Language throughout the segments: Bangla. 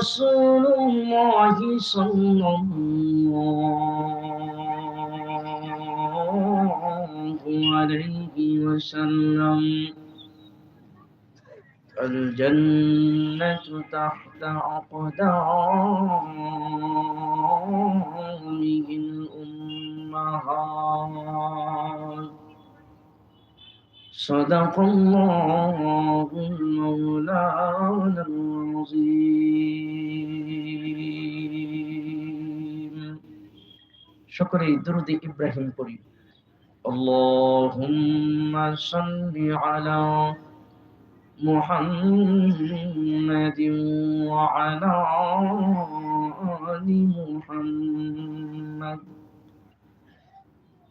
رسول الله صلى الله عليه وسلم الجنة تحت أقدامه الأمهات صدق الله المولانا العظيم. شكرا درود إبراهيم قريب اللهم صل على محمد وعلى آل محمد.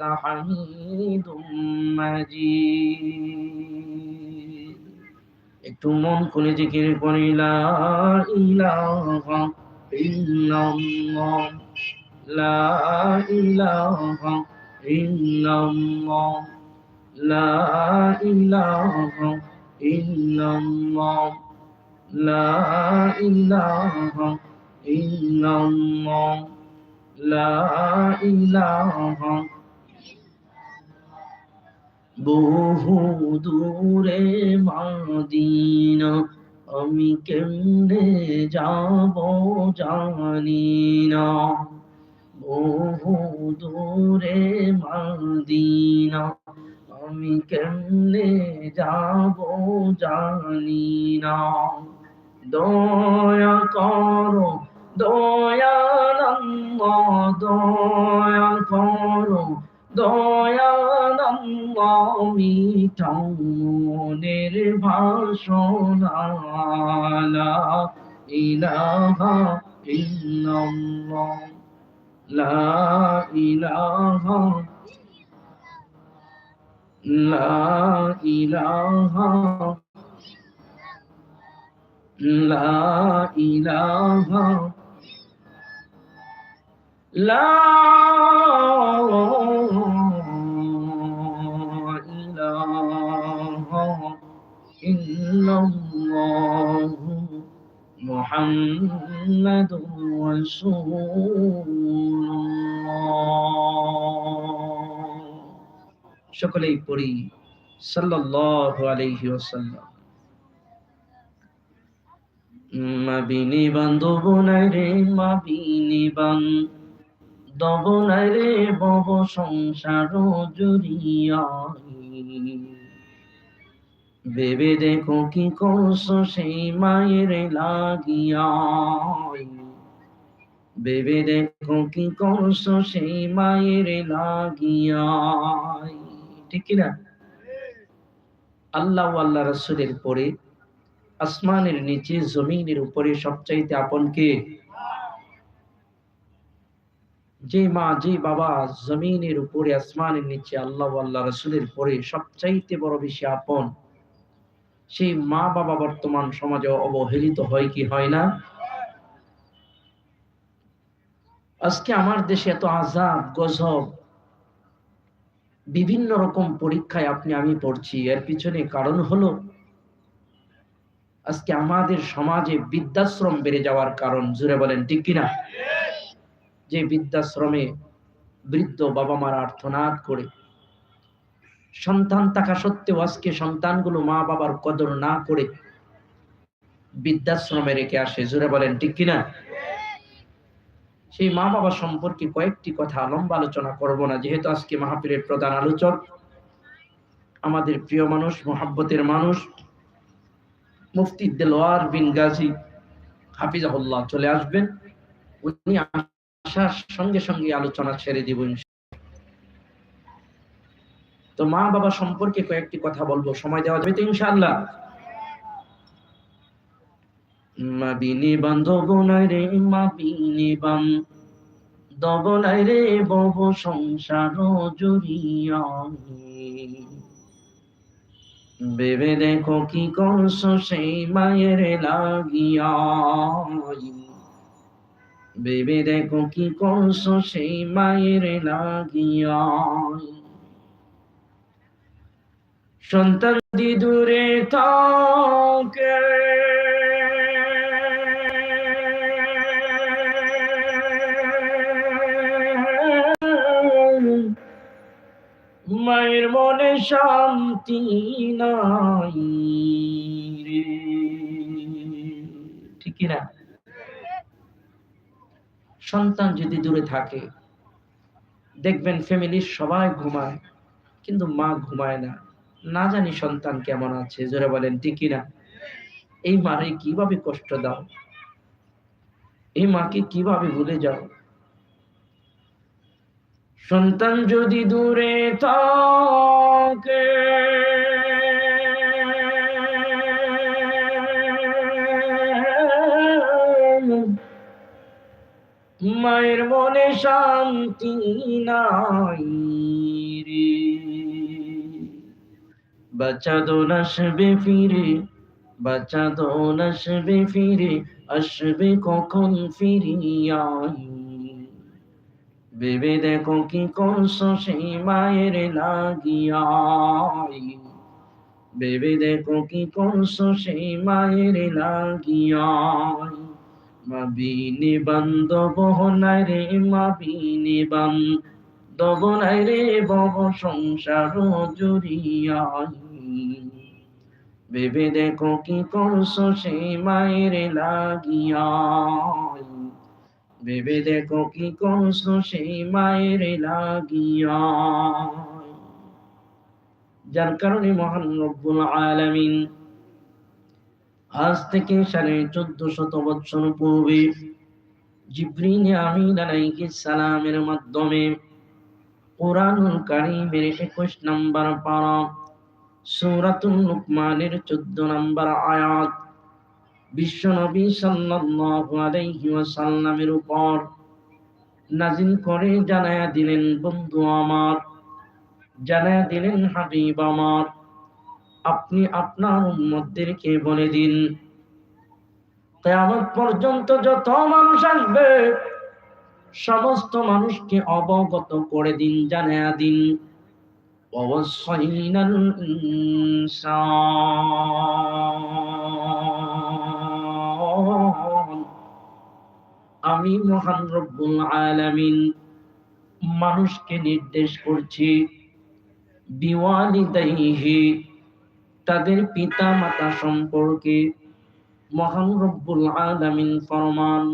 إنك حميد مجيد একটু মন খুলে জিকির করি লা ইলাহা ইল্লাল্লাহ লা ইলাহা ইল্লাল্লাহ লা ইলাহা ইল্লাল্লাহ লা ইলাহা ইল্লাল্লাহ বহু দূরে মাদিনা, আমি কেমনে যাব জানি না। বহু দূরে মাদিনা, আমি কেমনে যাব জানি না। দয়া করো, দয়ানন্দ, দয়া করো মিঠাও মনের ভাষণালা ইলাহা ইল্লাল্লাহ লা ইলাহা লা ইলাহা লা ইলাহা لا إله إلا الله محمد رسول সকলেই পড়ি সাল্লাল্লাহু আলাইহি ওয়াসাল্লাম মাবিনী বান্ধব নাই রে মাবিনী বান্ধব দব রে বব সংসার জুড়িয়াই ভেবে দেখো কি করছ সেই মায়ের লাগিয়াই ভেবে দেখো কি করছ সেই মায়ের লাগিয়াই ঠিক কিনা? আল্লাহ আল্লাহ রসুলের পরে আসমানের নিচে, জমিনের উপরে সবচাইতে আপন কে? যে মা, যে বাবা জমিনের উপরে, আসমানের নিচে, আল্লাহ আল্লাহ রসুলের পরে সবচাইতে বড় বেশি আপন, সেই মা বাবা বর্তমান সমাজে অবহেলিত হয় কি হয় না? আজকে আমার দেশে এত আজাব গজব, বিভিন্ন রকম পরীক্ষায় আপনি, আমি পড়ছি। এর পিছনে কারণ হলো, আজকে আমাদের সমাজে বৃদ্ধাশ্রম বেড়ে যাওয়ার কারণ জুড়ে বলেন, ঠিক কিনা? যে বৃদ্ধাশ্রমে বৃদ্ধ বাবা মারা আর্থনাদ করে। সন্তান থাকা সত্ত্বেও আজকে সন্তানগুলো মা বাবার কদর না করে বৃদ্ধাশ্রমে রেখে আসে। জোরে বলেন, ঠিক কিনা? সেই মা বাবা সম্পর্কে কয়েকটি কথা লম্বা আলোচনা করব না, যেহেতু আজকে মাহফিলের প্রধান আলোচক, আমাদের প্রিয় মানুষ, মোহাব্বতের মানুষ, মুফতি দেলোয়ার বিন গাজী হাফিজাহুল্লাহ চলে আসবেন। উনি আসার সঙ্গে সঙ্গে আলোচনা ছেড়ে দিব তো মা বাবা সম্পর্কে কয়েকটি কথা বলব, সময় দেওয়া যাবে তো ইনশাআল্লাহ? মা বিনি বান্ধব রে মা বিনি বান্ধব নাই রে বব সংসার জুড়িয়া ভেবে দেখো কি করছ সেই মায়ের লাগিয়া ভেবে দেখো কি করছ সেই মায়ের লাগিয়া সন্তান দি দূরে থাকে মায়ের মনে শান্তি নাই রে ঠিক না সন্তান যদি দূরে থাকে, দেখবেন ফ্যামিলির সবাই ঘুমায়, কিন্তু মা ঘুমায় না। না জানি সন্তান কেমন আছে, জোরে বলেন, ঠিক না এই মারে কীভাবে কষ্ট দাও? এই মাকে কীভাবে ভুলে যাও? সন্তান যদি দূরে থাকে মায়ের মনে শান্তি নাই রে। বাচ্চা দোন আসবে ফিরে বাচ্চা দোন আসবে ফিরে, আসবে কখন ফিরিয়াই ভেবে দেখো কি করছ সেই মায়ের লাগিয়াই ভেবে দেখো কি করছ সেই মায়ের লাগিয়াই মাবিনি বান্ধব নাই রে, মাবিনি বান্ধব নাই রে বব সংসার জুড়িয়াই ভেবে দেখো কি করছ সেই মায়ের লাগিয়াই ভেবে দেখো কি করছ সেই মায়ের লাগিয়া যার কারণে মহান রব্বুল আলামিন আজ থেকে সাড়ে চোদ্দ শত বৎসর পূর্বে জিব্রিল আমিন আলাইহিস সালামের মাধ্যমে কোরআনুল কারীমের 21 নম্বর পারা সূরাতুল লুকমানের 14 নম্বর আয়াত বিশ্বনবী সাল্লাল্লাহু আলাইহি ওয়াসাল্লামের উপর নাজিল করে জানায়া দিলেন, বন্ধু আমার, জানায়া দিলেন হাবিব আমার আপনি আপনার উম্মতদেরকে বলে দিন। কিয়ামত পর্যন্ত যত মানুষ আসবে, সমস্ত মানুষকে অবগত করে দিন, জানায়া দিন। আমি মহান রব্বুল আলামিন মানুষকে নির্দেশ করছি, বিওয়ালিদাইহি তাদের পিতা মাতা সম্পর্কে মহান রব্বুল আলামিন ফরমান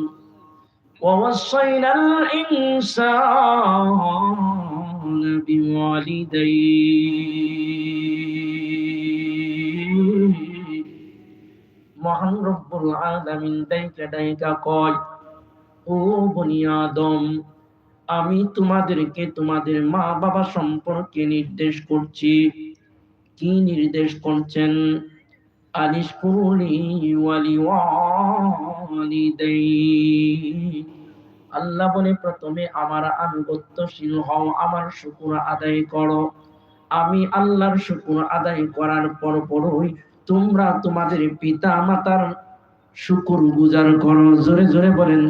ووصينا الإنسان بوالديه মহান রব্বুল আলামিন দাইকা দাইকা কয় ও বনি আদম আমি তোমাদেরকে তোমাদের মা বাবা সম্পর্কে নির্দেশ করছি কি নির্দেশ করছেন? আল্লাহ বলে, প্রথমে আমার আনুগত্যশীল হও, আমার শুকুর আদায় করো। আমি আল্লাহর শুকুর আদায় করার পর পরই তোমরা তোমাদের পিতা মাতার শুকুর গুজার করো। জোরে জোরে বলেন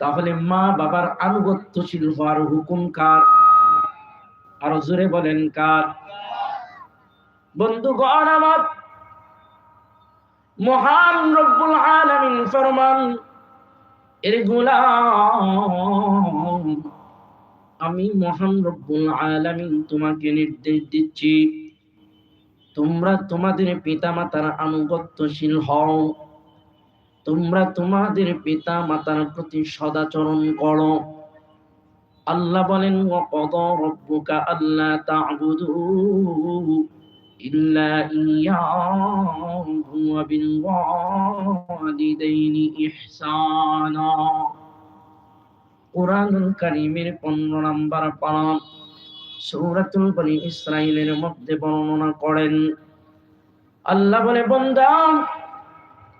তাহলে মা বাবার আনুগত্যশীল হওয়ার হুকুম কার? আরও জোরে বলেন কার? বন্ধুগণ আমার, মহান রব্বুল আলামিন ফরমান, এর গোলাম, আমি মহান রব্বুল আলামিন তোমাকে নির্দেশ দিচ্ছি। তোমরা তোমাদের পিতা মাতার আনুগত্যশীল হও। তোমরা তোমাদের পিতা মাতার প্রতি সদাচরণ করো। আল্লাহ বলেন, ওয়াকাদা রাব্বুকা আল্লা তা'বুদু ইল্লা ইয়াহু ওয়া মধ্যে বর্ণনা করেন। আল্লাহ বলে, বান্দা,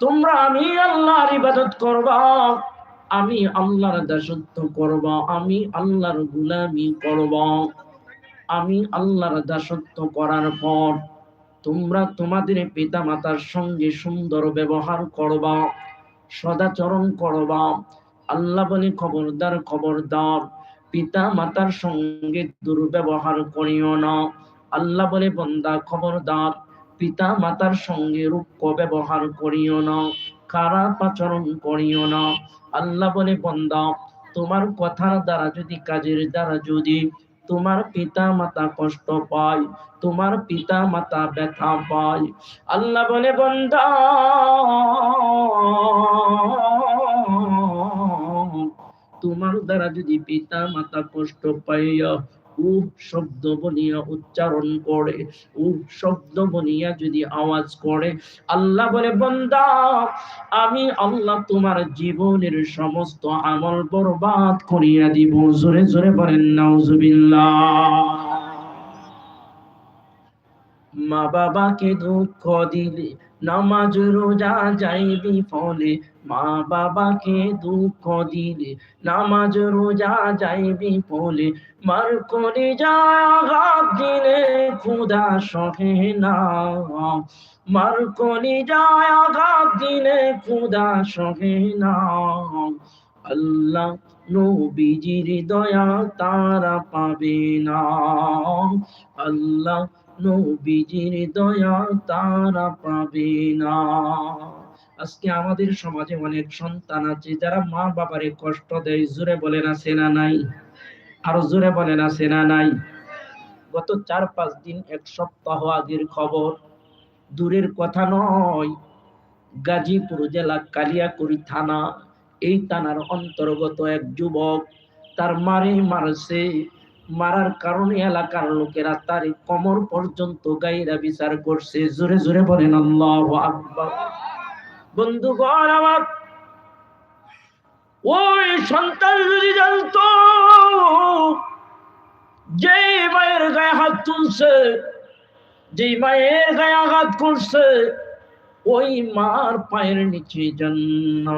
তোমরা আমি আল্লাহর ইবাদত করবা। আমি আল্লাহর দাসত্ব করব, আমি আল্লাহর গুলামি করব। আমি আল্লাহর দাসত্ব করার পর তোমরা তোমাদের পিতা মাতার সঙ্গে সুন্দর ব্যবহার করবা, সদাচরণ করবা। আল্লাহ বলে খবরদার খবরদার পিতা মাতার সঙ্গে দুর্ব্যবহার করিও না। আল্লাহ বলে বন্দা, খবরদার পিতা মাতার সঙ্গে রূপ ব্যবহার করিও না, খারাপ আচরণ করিও না। আল্লাহ বলে, বন্দা, তোমার কথার দ্বারা যদি, কাজের দ্বারা যদি তোমার পিতা মাতা কষ্ট পায়, তোমার পিতা মাতা ব্যথা পায়। আল্লাহ বলে, বন্দা, তোমার দ্বারা যদি পিতা মাতা কষ্ট পাইয়া উহ শব্দ বনিয়া উচ্চারণ করে, উহ শব্দ বনিয়া যদি আওয়াজ করে, আল্লাহ বলে, বন্দা, আমি আল্লাহ তোমার জীবনের সমস্ত আমল বরবাদ করিয়া দিব। জোরে জোরে বলেন, নাউজুবিল্লাহ। মা বাবাকে দুঃখ দিলে, নামাজ রোজা যাইবি ফলে মা বাবাকে দুঃখ দিলে, নামাজ রোজা যাইবি ফলে মার করে যাঘাত দিলে খুদা সহে না। মার করে যায় আঘাত দিলে খুদা সহে না। আল্লাহ নবীজির দয়া তারা পাবে না। আল্লাহ নবীজির দয়া তারা পাবে না। আজকে আমাদের সমাজে অনেক সন্তান আছে, যারা মা বাবারে কষ্ট দেয়, জোরে বলে না সেনা নাই। আরও জোরে বলে না সেনা নাই। গত চার পাঁচ দিন, এক সপ্তাহ আগের খবর, দূরের কথা নয়, গাজীপুর জেলা কালিয়াকুড়ি থানা, এই থানার অন্তর্গত এক যুবক তার মারে মারছে। মারার কারণে এলাকার লোকেরা তার কোমর পর্যন্ত গাইরা বিচার করছে। জোরে জোরে বলেন, আল্লাহ আকবার। বন্ধুগণ আমার, ওই সন্তান যদি জানত যে মায়ের গায়ে হাত তুলছে যে মায়ের গায়ে আঘাত করছে, ওই মার পায়ের নিচে জান্নাত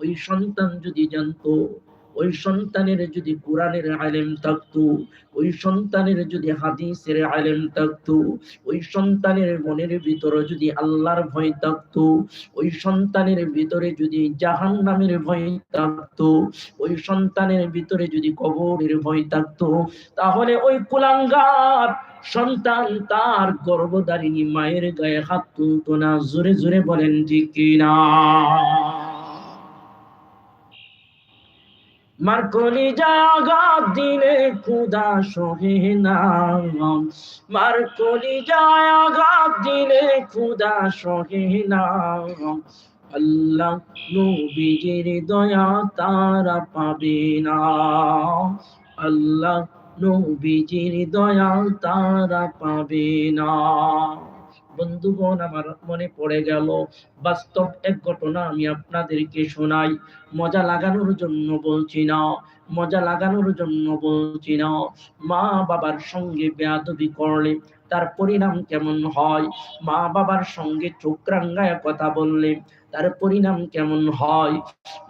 ওই সন্তান যদি জানতো ওই সন্তানের যদি কোরআনের আলেম থাকতো, ওই সন্তানের যদি হাদিসের আলেম থাকতো, ওই সন্তানের মনের ভিতরে যদি আল্লাহর ভয় থাকতো, ওই সন্তানের ভিতরে যদি জাহান নামের ভয় থাকতো, ওই সন্তানের ভিতরে যদি কবরের ভয় থাকতো, তাহলে ওই কুলাঙ্গার সন্তান তার গর্ভধারিণী মায়ের গায়ে হাত তুলতো না। জোরে জোরে বলেন ঠিক কিনা? মার কলি জাগাত দিলে খুদা সহে না। মার কলি জাগাত দিলে খুদা সহে না। আল্লাহ নবীজির দয়া তারা পাবে না। আল্লাহ নবীজির দয়া তারা পাবে না। বন্ধুগণ, আমার মনে পড়ে গেল, বাস্তব এক ঘটনা আমি আপনাদেরকে শোনাই। মজা লাগানোর জন্য বলছি না, মজা লাগানোর জন্য বলছি না। মা বাবার সঙ্গে বেয়াদবি করলে তার পরিণাম কেমন হয়? মা বাবার সঙ্গে চোখ রাঙ্গায় কথা বললে তার পরিণাম কেমন হয়?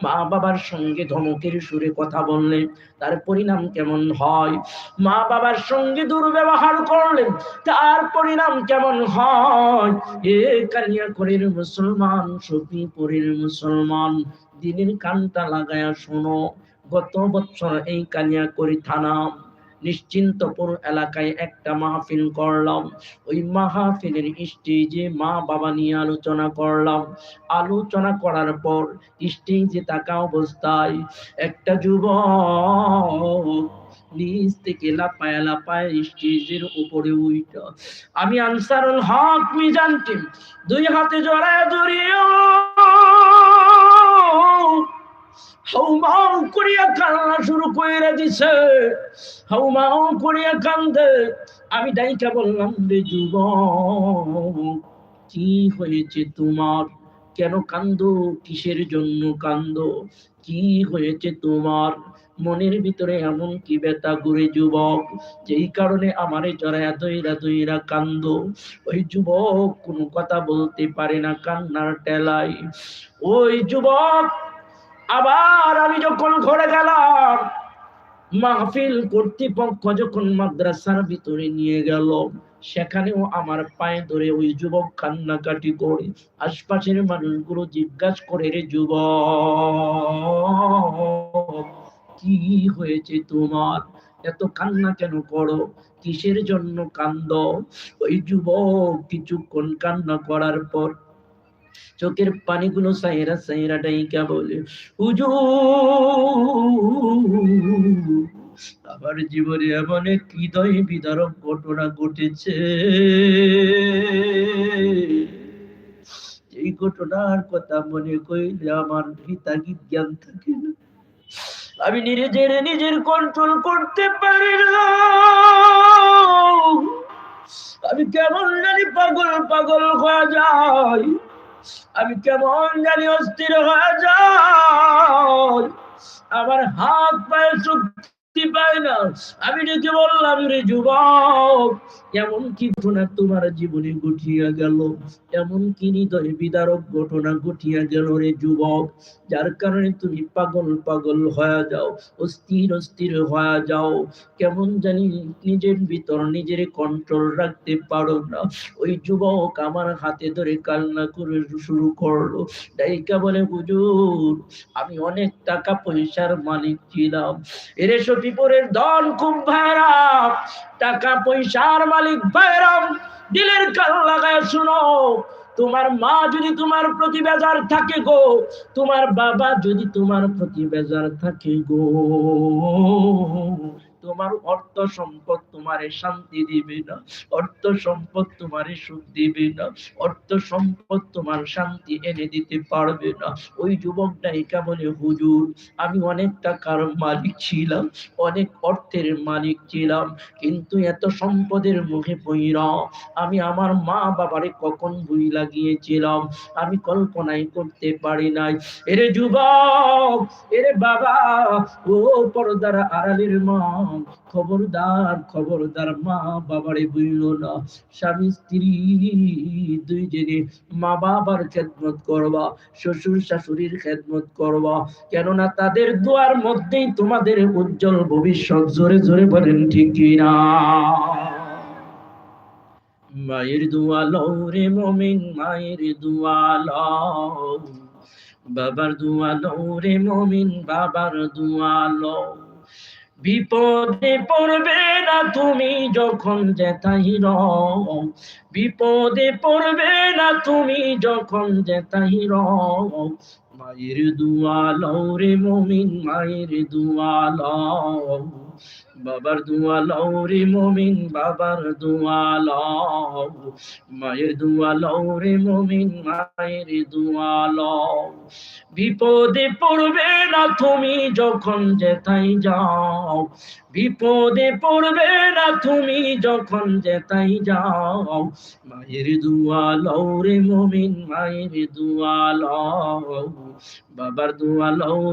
মা বাবার সঙ্গে ধমকের সুরে কথা বললে তার পরিণাম কেমন হয়? মা বাবার সঙ্গে দুর্ব্যবহার করলে তার পরিণাম কেমন হয়? এ কালিয়াকড়ির মুসলমান সফিপুরের মুসলমান, দিনের কানটা লাগায়া শোনো। গত বছর এই কালিয়াকড়ি থানা নিশ্চিন্তপুর এলাকায় একটা মাহফিল করলাম। ওই মাহফিলের স্টেজে মা বাবা নিয়ে আলোচনা করলাম। আলোচনা করার পর স্টেজে থাকা অবস্থায় একটা যুবক নিচ থেকে লাপায় লাপায় স্টেজের উপরে উইটা আমি আনসারুল হক মিজান টিম, দুই হাতে জড়ায় জড়িয়ে হাউমাউ করিয়া কান্না শুরু করে দিছে। হাউমাউ করিয়া কান্দে। আমি ডাইকা বললাম, রে যুব কি হয়েছে তোমার? কেন কান্দো? কিসের জন্য কান্দো? কি হয়েছে তোমার? মনের ভিতরে এমন কি ব্যথা করে যুবক, যেই কারণে আমারে জড়াইয়া দইরা দইরা কান্দ? ওই যুবক কোনো কথা বলতে পারে না কান্নার টেলাই ওই যুবক আবার আমি যখন ঘরে গেলাম, মাহফিল কর্তৃপক্ষ যখন মাদ্রাসার ভিতরে নিয়ে গেল, সেখানেও আমার পায়ে ধরে ওই যুবক কান্নাকাটি করে আশপাশের মানুষগুলো জিজ্ঞাসা করে, রে যুবক, কি হয়েছে তোমার? এত কান্না কেন করো? কিসের জন্য কান্দ? ওই যুবক কিছুক্ষণ কান্না করার পর চোখের পানিগুলো সাইরা সাইরা ডাইকা বলে, হুজুর, আমার জীবনে এমন এক হৃদয় বিদারক ঘটনা ঘটেছে। এই ঘটনার কথা মনে কইলে আমার হিতাগি জ্ঞান থাকে না। আমি নিজের নিজের কন্ট্রোল করতে পারি না। আমি কেমন জানি পাগল পাগল হয়ে যাই। আমি কেমন জানি অস্থির হয়ে যাই। আমার হাত পায়ে শক্তি পায় না আমি ডেকে বললাম রে যুবক, এমন কি ঘটনা তোমার জীবনে ঘটিয়া গেল? এমন কি হৃদয় বিদারক ঘটনা ঘটিয়া গেল রে যুবক? যার কারণে তুমি পাগল পাগল হয়ে যাও, অস্থির অস্থির হয়ে যাও। কেমন জানি নিজের ভিতর নিজের কন্ট্রোল রাখতে পারো না। ওই যুবক আমার হাতে ধরে কান্না করে শুরু করল। ডাইকা বলে, হুজুর, আমি অনেক টাকা পয়সার মালিক ছিলাম। এরে সতীপুরের দল খুব ভাইরাম টাকা পয়সার মালিক ভাইরাম দিলের কাল লাগায় শুনো, তোমার মা যদি তোমার প্রতি বেজার থাকে গো, তোমার বাবা যদি তোমার প্রতি বেজার থাকে গো। তোমার অর্থ সম্পদ তোমারে শান্তি দিবে না। অর্থ সম্পদ তোমারে সুখ দিবে না। অর্থ সম্পদ তোমার শান্তি এনে দিতে পারবে না। ওই যুবক নায়িকা বলে, হুজুর, আমি অনেক টাকার মালিক ছিলাম, অনেক অর্থের মালিক ছিলাম, কিন্তু এত সম্পদের মুখে পইরা আমি আমার মা বাবারে কখন বই লাগিয়েছিলাম? আমি কল্পনাই করতে পারি নাই। এরে যুবক, এরে বাবা, ও পর্দার আড়ালের মা। খবরদার খবরদার মা বাবারে বইল না, স্বামী স্ত্রী দুইজনে মা বাবার খেদমত করবা, শ্বশুর শাশুড়ির খেদমত করবা। কেননা তাদের দোয়ার মধ্যেই তোমাদের উজ্জ্বল ভবিষ্যৎ জোরে জোরে বলেন, ঠিক কিনা মায়ের দোয়া লও রে মমিন, মায়ের দোয়া লও বাবার দোয়া লও রে মমিন, বাবার দোয়া লও বিপদে পড়বে না তুমি যখন যেতাই বিপদে পড়বে না তুমি যখন যেতাই মায়ের দুয়াল রে মমিন, মায়ের দোয়া লও বাবার দোয়া লও রে মমিন, বাবার দোয়া লও মায়ের দোয়া লও রে মমিন, মায়ের দোয়া লও বিপদে পড়বে না তুমি যখন যেতাই যাও। বিপদে পড়বে না তুমি যখন যেতাই যাও। মায়ের দোয়া লও রে মমিন, মায়ের দোয়া লও বাবার দোয়া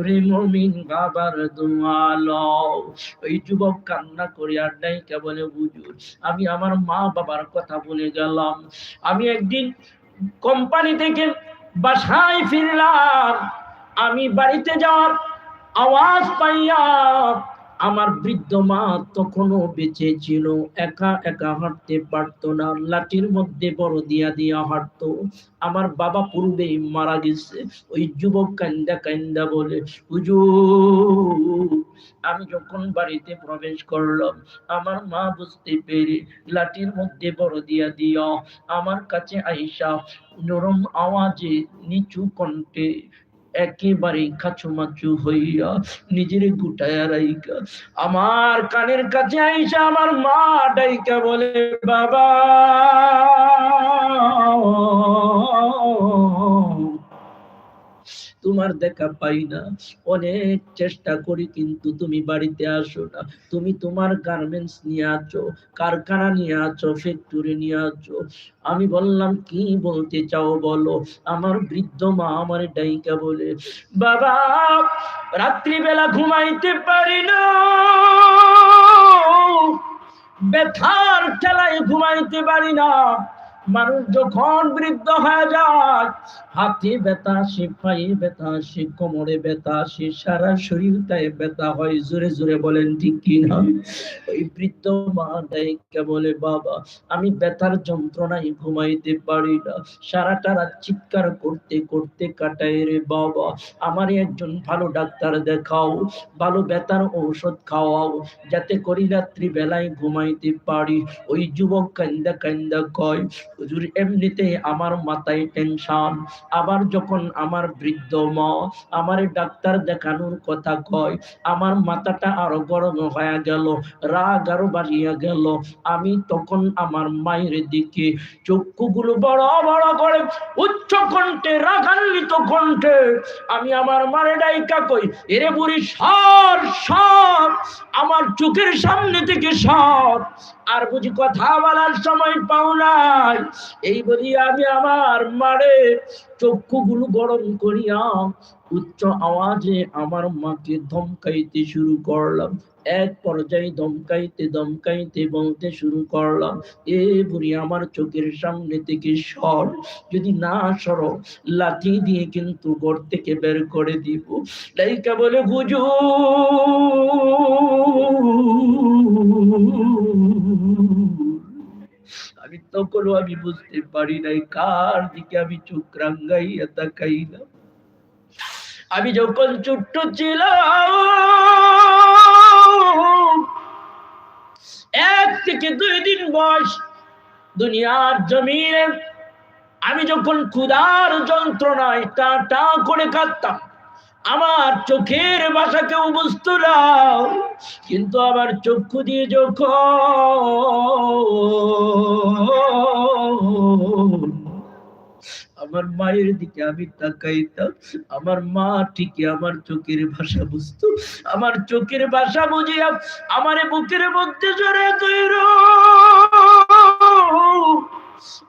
রে মমিন, বাবার দোয়া ওই যুবক কান্না করে আর নাই বলে বুঝুর আমি আমার মা বাবার কথা বলে গেলাম। আমি একদিন কোম্পানি থেকে বাসায় ফিরলাম। আমি বাড়িতে যাওয়ার আওয়াজ পাইয়া আমার বৃদ্ধ মা তখনও বেঁচে ছিল, একা একা হাঁটতে পারতো না, লাঠির মধ্যে বড় দিয়া দিয়া হাঁটতো। আমার বাবা পূর্বেই মারা গেছে, ওই যুবক কান্দা কান্দা বলে, হুজুর, আমি যখন বাড়িতে প্রবেশ করলাম, আমার মা বুঝতে পেরে লাঠির মধ্যে বড় দিয়া দিয়া আমার কাছে আইসা নরম আওয়াজে নিচু কণ্ঠে একেবারেই কাছুমাচু হইয়া নিজের গুটায়া রাইকা আমার কানের কাছে আইসা আমার মা ডাইকা বলে, বাবা তোমার দেখা পাই না। অনেক চেষ্টা করি কিন্তু তুমি বাড়িতে আসো না। তুমি তোমার গার্মেন্টস নিয়ে আছো, কারখানা নিয়ে আছো ফ্যাক্টরি নিয়ে আছো। আমি বললাম, কি বলতে চাও বলো? আমার বৃদ্ধ মা আমার ডাইকা বলে, বাবা, রাত্রিবেলা ঘুমাইতে পারি না। ব্যথার ঠেলায় ঘুমাইতে পারি না। মানুষ যখন বৃদ্ধ হয়ে যায়, হাতে ব্যথা আসে পায়ে ব্যথা আসে কোমরে ব্যথা আসে সারা শরীরটায় ব্যথা হয়, জোরে জোরে বলেন, ঠিক কিনা ওই বৃদ্ধ মা ডাইকা বলে, বাবা, আমি ব্যথার যন্ত্রণায় ঘুমাইতে পারি না। সারাটা রাত চিৎকার করতে করতে কাটাই রে বাবা। আমার একজন ভালো ডাক্তার দেখাও, ভালো ব্যথার ঔষধ খাওয়াও, যাতে করি রাত্রি বেলায় ঘুমাইতে পারি। ওই যুবক কান্দা কান্দা কয় হুজুর এমনিতে আমার মাথায় টেনশন আবার যখন আমার বৃদ্ধ মা আমার ডাক্তার দেখানোর কথা কয়, আমার মাথাটা আরও গরম হয়ে গেল, রাগ আরও বাড়িয়া গেল। আমি তখন আমার মায়ের দিকে চক্ষুগুলো বড় বড় করে, উচ্চ কণ্ঠে, রাগান্বিত কণ্ঠে আমি আমার মারে ডাইকা কই, এরে বুড়ি, সর সর, আমার চোখের সামনে থেকে সর। আর বুঝি কথা বলার সময় পাও নাই। এই বলি আমি আমার মারে চক্ষুগুলো গরম করিয়া উচ্চ আওয়াজে আমার মাকে ধমকাইতে শুরু করলাম। এক পর্যায়ে ধমকাইতে ধমকাইতে বলতে শুরু করলাম, এ বুড়ি, আমার চোখের সামনে থেকে সর। যদি না সর লাঠি দিয়ে কিন্তু ঘর থেকে বের করে দিব। লাইকা বলে গুজু আমি তখনও আমি বুঝতে পারি নাই। কার দিকে আমি চোখ রাঙ্গাইয়া তাকাই না আমি যখন ছোট্ট ছিলাম, এক থেকে দুই দিন বয়স দুনিয়ার জমিনে আমি যখন ক্ষুধার যন্ত্রণায় টা টা করে কাঁদতাম। আমার চোখের ভাষা কেউ বুঝতো না কিন্তু আমার চক্ষু দিয়ে যখন আমার মায়ের দিকে আমি তাকাইতাম, আমার মা ঠিকই আমার চোখের ভাষা বুঝতো, আমার চোখের ভাষা বুঝিয়া আমার বুকের মধ্যে জড়ে তৈর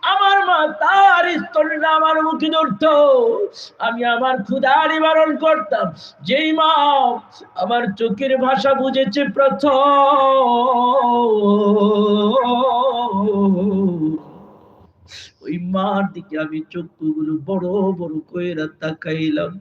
আমার মা তার স্তরে আমার মুখে ধরত। আমি আমার ক্ষুধা নিবারণ করতাম। যেই মা আমার চোখের ভাষা বুঝেছে প্রথম। ওই মার দিকে আমি চক্ষুগুলো বড় বড় কইরা তাকাইলাম।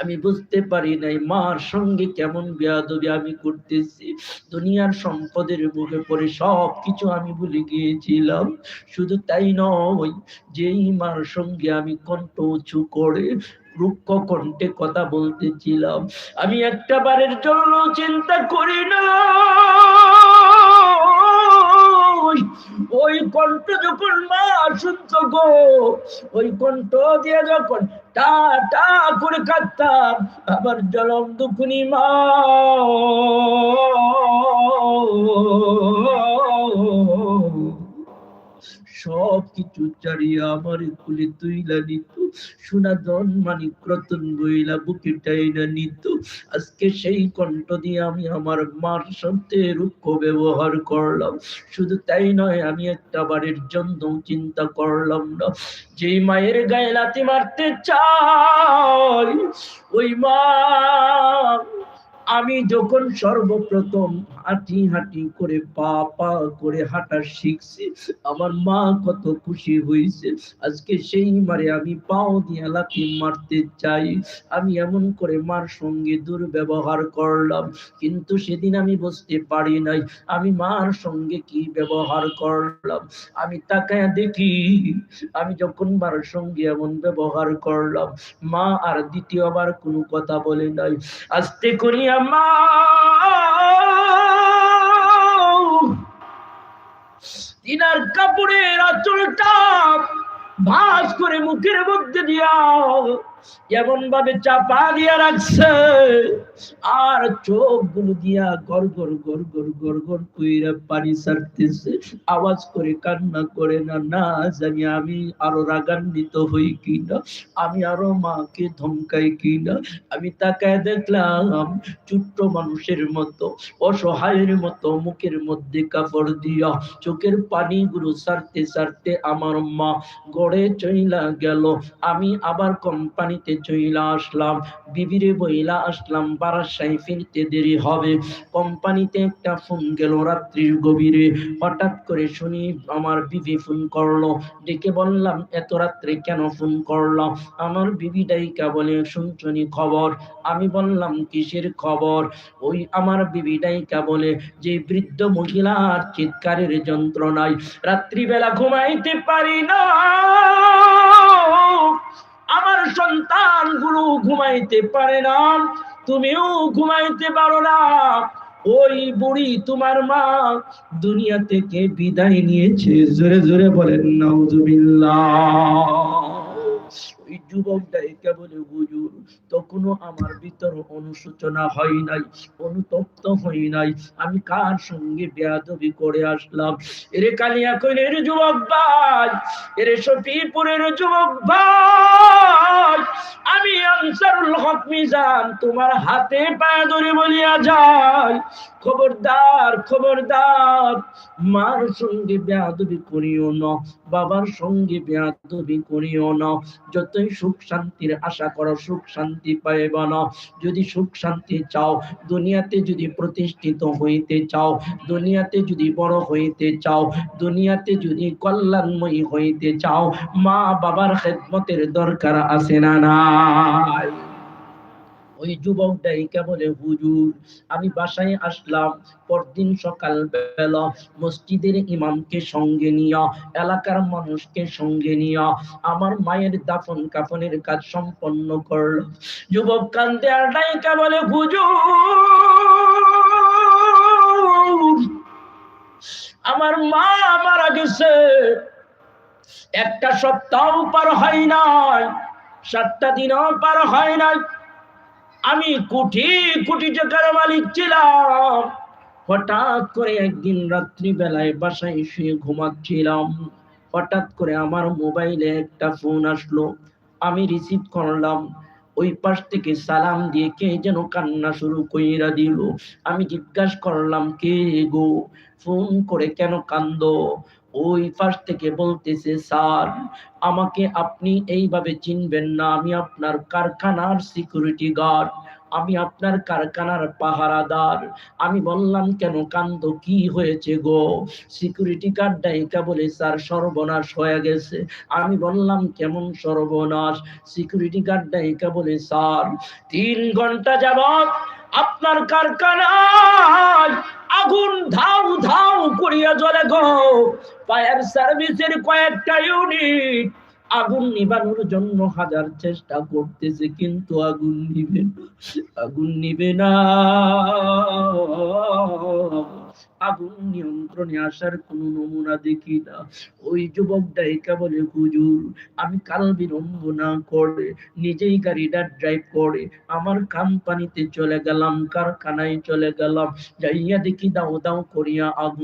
আমি বুঝতে পারি নাই, মার সঙ্গে কেমন বেয়াদবি আমি করতেছি। দুনিয়ার সম্পদের মুখে পড়ে সব কিছু আমি ভুলে গিয়েছিলাম। শুধু তাই নয়, যেই মার সঙ্গে আমি কণ্ঠ উঁচু করে রুক্ষ কণ্ঠে কথা বলতেছিলাম, আমি একটা বারের জন্য চিন্তা করি না। ওই কণ্ঠ যখন মা শুনত গো, ওই কণ্ঠ দিয়ে যখন টা টা করে কাঁদতাম আবার জলম দুখুনি মা। সব কিছু চারিয়া আমার কুলে তুইলা নিত। সোনা বইলা বুকে নিত। আজকে সেই কণ্ঠ দিয়ে আমি আমার মার সাথে রুক্ষ ব্যবহার করলাম। শুধু তাই নয়, আমি একটা বাড়ির জন্য চিন্তা করলাম না। যেই মায়ের গায়ে লাথি মারতে চাই, ওই মা আমি যখন সর্বপ্রথম হাঁটি হাঁটি করে পা পা করে হাঁটা শিখছি, আমার মা কত খুশি হয়েছে। আজকে সেই মারে আমি পাও দিয়ে লাথি মারতে চাই। আমি এমন করে মার সঙ্গে দুর্ব্যবহার করলাম, কিন্তু সেদিন আমি বুঝতে পারি নাই আমি মার সঙ্গে কি ব্যবহার করলাম। আমি তাকায় দেখি, আমি যখন মার সঙ্গে এমন ব্যবহার করলাম, মা আর দ্বিতীয়বার কোনো কথা বলে নাই। আস্তে করিয়া তিনার কাপড়ের আঁচলটা ভাস করে মুখের মধ্যে দিয়া এমন ভাবে চাপা দিয়া রাখছে। আর চোখগুলো দিয়া গর গর গর গর গর গর কইরা পানি সারতেছে আওয়াজ করে কান্না করে, না না, জানি আমি আরও রাগান্বিত হই কিনা। আমি আরও মাকে ধমকাই কিনা। আমি তাকায় দেখলাম ছোট্ট মানুষের মতো, অসহায়ের মতো মুখের মধ্যে কাপড় দিয়া চোখের পানি গুলো সারতে সারতে আমার মা গড়ে চইলা গেল। আমি আবার কোম্পানিতে চইলা আসলাম, বিবিরে বইলা আসলাম বারাসাই ফিরতে দেরি হবে। কোম্পানিতে একটা ফোন গেল রাত্রির গভীরে। হঠাৎ করে শুনি আমার বিবি ফোন করল। ডেকে বললাম, এত রাত্রে কেন ফোন করলাম আমার বিবি ডাইকা বলে, শুনছনি খবর? আমি বললাম, কিসের খবর? ওই আমার বিবি ডাইকা বলে, যে বৃদ্ধ মহিলার চিৎকারের যন্ত্রণায় রাত্রিবেলা ঘুমাইতে পারি না। আমার সন্তানগুলো ঘুমাইতে পারে না। তুমিও ঘুমাইতে পারো না। ওই বুড়ি তোমার মা দুনিয়া থেকে বিদায় নিয়েছে। জোরে জোরে বলেন, নাউজুবিল্লাহ। হুজুর, তখনও আমার ভিতর অনুশোচনা হয় নাই, অনুতপ্ত হই নাই। আমি কার সঙ্গে বেয়াদবি করে আসলাম? এরে কালিয়া যুবক ভাই, এরে শফিপুরের যুবক ভাই, আমি আনসারুল হক মিজান, তোমার হাতে পায়ে ধরে বলিয়া যাই। খবরদার খবরদার, মার সঙ্গে বেয়াদবি করিও না। বাবার সঙ্গে বেয়াদবি করিও না। যতই সুখ শান্তির আশা করো, সুখ শান্তি পাইবা না। যদি সুখ শান্তি চাও, দুনিয়াতে যদি প্রতিষ্ঠিত হইতে চাও, দুনিয়াতে যদি বড় হইতে চাও, দুনিয়াতে যদি কল্যাণময়ী হইতে চাও মা বাবার খেদমতের দরকার আছে না নাই? ওই যুবকটাই কেবলে হুজুর। আমি বাসায় আসলাম, পরদিন সকাল বেলা মসজিদের ইমামকে সঙ্গে নিয়া, এলাকার মানুষকে সঙ্গে নিয়া আমার মায়ের দাফন কাফনের কাজ সম্পন্ন করল যুবক কান্দে আর ডাইকা হুজুর। আমার মা মারা গেছে। একটা সপ্তাহ পার হয় নাই, সাতটা দিনও পার হয় নাই। আমি কোটি কোটি টাকার মালিক ছিলাম। হঠাৎ করে একদিন রাত্রি বেলায় বাসায় শুয়ে ঘুমাচ্ছিলাম। হঠাৎ করে আমার মোবাইলে একটা ফোন আসলো। আমি রিসিভ করলাম। ওই পাশ থেকে সালাম দিয়ে কে যেন কান্না শুরু কইরা দিল। আমি জিজ্ঞাসা করলাম, কে গো? ফোন করে কেন কান্দ? ওই পাশ থেকে বলতেছে, স্যার, আমাকে আপনি এইভাবে চিনবেন না। আমি আপনার কারখানার সিকিউরিটি গার্ড আমি আপনার কারখানার পাহারাদার। আমি বললাম, কেন কান্দ? কি হয়েছে গো? সিকিউরিটি গার্ড ডাইকা বলে, স্যার, সর্বনাশ হয়ে গেছে। আমি বললাম, কেমন সর্বনাশ? সিকিউরিটি গার্ড ডাইকা বলে, স্যার, তিন ঘণ্টা যাবত আপনার কারখানায় আগুন ধাউ ধাউ করিয়া জ্বলে গো। ফায়ার সার্ভিসের কয়েকটা ইউনিট আগুন নিবানোর জন্য হাজার চেষ্টা করতেছে, কিন্তু আগুন নিবে না। আগুন নিবে না। আগুন নিয়ন্ত্রণে আসার কোন নমুনা দেখি না। ওই যুবকটা ডাইকা বলে হুজুর, আমি কাল বিলম্ব না করে নিজেই গাড়িটা ড্রাইভ করে আমার কোম্পানিতে চলে গেলাম, কারখানায় চলে গেলাম, যাইয়া দেখি দাও দাও করিয়া আগুন